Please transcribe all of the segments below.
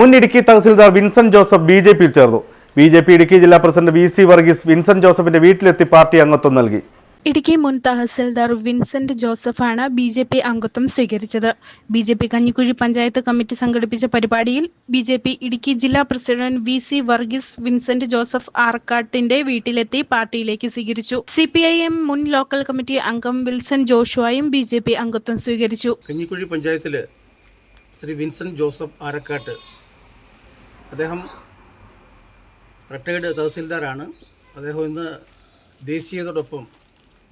മുൻ Idukki tahsildar Vincent Joseph B J പിയിൽ ചേർന്നു. ബി ജെ പി ഇടുക്കി ജില്ലാ president V C Varghese Vincent ജോസഫിന്റെ വീട്ടിലെത്തി പാർട്ടി അംഗത്വം നൽകി. ഇടുക്കി മുൻ തഹസിൽദാർ വിൻസെന്റ് ജോസഫാണ് ബി ജെ പി അംഗത്വം സ്വീകരിച്ചത്. B J P Kanjikuzhi panchayat committee സംഘടിപ്പിച്ച പരിപാടിയിൽ ബി ജെ പി ഇടുക്കി ജില്ലാ president V C Varghese Vincent Joseph ആർക്കാട്ടിന്റെ വീട്ടിലെത്തി പാർട്ടിയിലേക്ക് സ്വീകരിച്ചു. സി പി ഐ എം മുൻ ലോക്കൽ കമ്മിറ്റി അംഗം വിൽസൺ ജോഷുവായും ബി ജെ പി അംഗത്വം സ്വീകരിച്ചു. കഞ്ഞിക്കുഴി പഞ്ചായത്തിൽ ശ്രീ വിൻസെന്റ് ജോസഫ് ആരക്കാട്ട് അദ്ദേഹം റിട്ടയർഡ് തഹസിൽദാരാണ്. അദ്ദേഹം ഇന്ന് ദേശീയതയോടൊപ്പം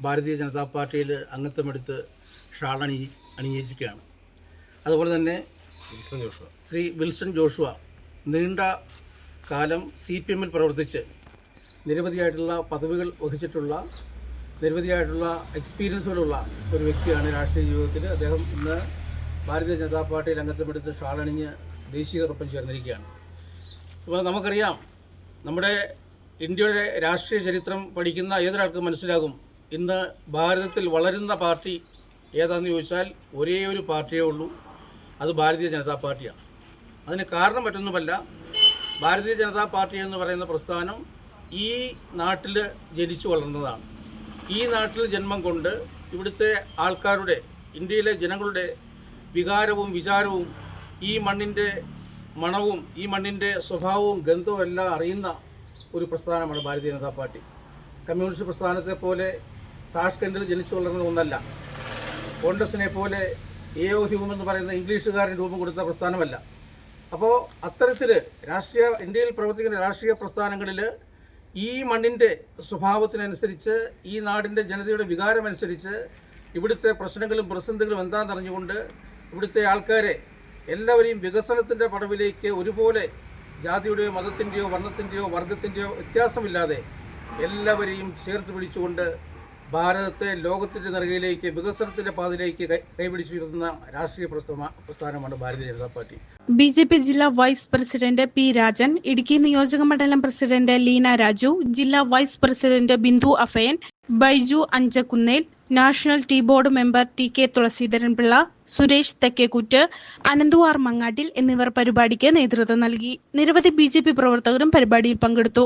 ഭാരതീയ ജനതാ പാർട്ടിയിൽ അംഗത്വമെടുത്ത് ഷാൾ അണി അണിയിച്ചിരിക്കുകയാണ് അതുപോലെ തന്നെ ശ്രീ വിൽസൺ ജോഷുവ നീണ്ട കാലം സി പി എമ്മിൽ പ്രവർത്തിച്ച് നിരവധിയായിട്ടുള്ള പദവികൾ വഹിച്ചിട്ടുള്ള നിരവധിയായിട്ടുള്ള എക്സ്പീരിയൻസുകളുള്ള ഒരു വ്യക്തിയാണ് രാഷ്ട്രീയ ജീവിതത്തിൽ. അദ്ദേഹം ഇന്ന് ഭാരതീയ ജനതാ പാർട്ടിയിൽ അംഗത്വമെടുത്ത് ഷാളണിഞ്ഞ് ദേശീയതോടൊപ്പം ചേർന്നിരിക്കുകയാണ്. അപ്പോൾ നമുക്കറിയാം നമ്മുടെ ഇന്ത്യയുടെ രാഷ്ട്രീയ ചരിത്രം പഠിക്കുന്ന ഏതൊരാൾക്കും മനസ്സിലാകും. ഇന്ന് ഭാരതത്തിൽ വളരുന്ന പാർട്ടി ഏതാണെന്ന് ചോദിച്ചാൽ ഒരേ ഒരു പാർട്ടിയേ ഉള്ളൂ. അത് ഭാരതീയ ജനതാ പാർട്ടിയാണ്. അതിന് കാരണം മറ്റൊന്നുമല്ല ഭാരതീയ ജനതാ പാർട്ടി എന്ന് പറയുന്ന പ്രസ്ഥാനം ഈ നാട്ടിൽ ജനിച്ചു വളർന്നതാണ്. ഈ നാട്ടിൽ ജന്മം കൊണ്ട് ഇവിടുത്തെ ആൾക്കാരുടെ ഇന്ത്യയിലെ ജനങ്ങളുടെ വികാരവും വിചാരവും ഈ മണ്ണിന്റെ മണവും ഈ മണ്ണിന്റെ സ്വഭാവവും ഗന്ധവും എല്ലാം അറിയുന്ന ഒരു പ്രസ്ഥാനമാണ് ഭാരതീയ ജനതാ പാർട്ടി. കമ്മ്യൂണിസ്റ്റ് പ്രസ്ഥാനത്തെ പോലെ താഷ്കണ്ടിൽ ജനിച്ചു വളർന്ന ഒന്നല്ല. കോൺഗ്രസിനെ പോലെ എ ഒ ഹ്യൂം എന്ന് പറയുന്ന ഇംഗ്ലീഷുകാരൻ രൂപം കൊടുത്ത പ്രസ്ഥാനമല്ല. അപ്പോൾ അത്തരത്തിൽ രാഷ്ട്രീയ ഇന്ത്യയിൽ പ്രവർത്തിക്കുന്ന രാഷ്ട്രീയ പ്രസ്ഥാനങ്ങളിൽ ഈ മണ്ണിന്റെ സ്വഭാവത്തിനനുസരിച്ച് ഈ നാടിന്റെ ജനതയുടെ വികാരമനുസരിച്ച് ഇവിടുത്തെ പ്രശ്നങ്ങളും പ്രതിസന്ധികളും എന്താണെന്നറിഞ്ഞുകൊണ്ട് ഇവിടുത്തെ ആൾക്കാരെ എല്ലാവരെയും വികസനത്തിന്റെ പടവിലേക്ക് ഒരുപോലെ ജാതിയുടെയോ മതത്തിന്റെയോ വർണത്തിന്റെയോ വർഗത്തിന്റെയോ വ്യത്യാസമില്ലാതെ എല്ലാവരെയും ചേർത്ത് പിടിച്ചുകൊണ്ട് ഭാരതത്തെ ലോകത്തിന്റെ നിറകയിലേക്ക് വികസനത്തിന്റെ പാതയിലേക്ക് കൈപിടിച്ചിരുന്ന രാഷ്ട്രീയ പ്രസ്ഥാനമാണ് Bharatiya Janata party. B J P ജില്ലാ vice president P Rajan Idukki നിയോജക മണ്ഡലം പ്രസിഡന്റ് ലീന രാജു ജില്ലാ vice president Bindu അഫയൻ Baiju Anchakkunnel national tea board member T K Thulaseedharan Pillai Suresh Thekkekuttu അനന്തുവാർ Mangattil എന്നിവർ പരിപാടിക്ക് നേതൃത്വം നൽകി. നിരവധി ബി പ്രവർത്തകരും പരിപാടിയിൽ പങ്കെടുത്തു.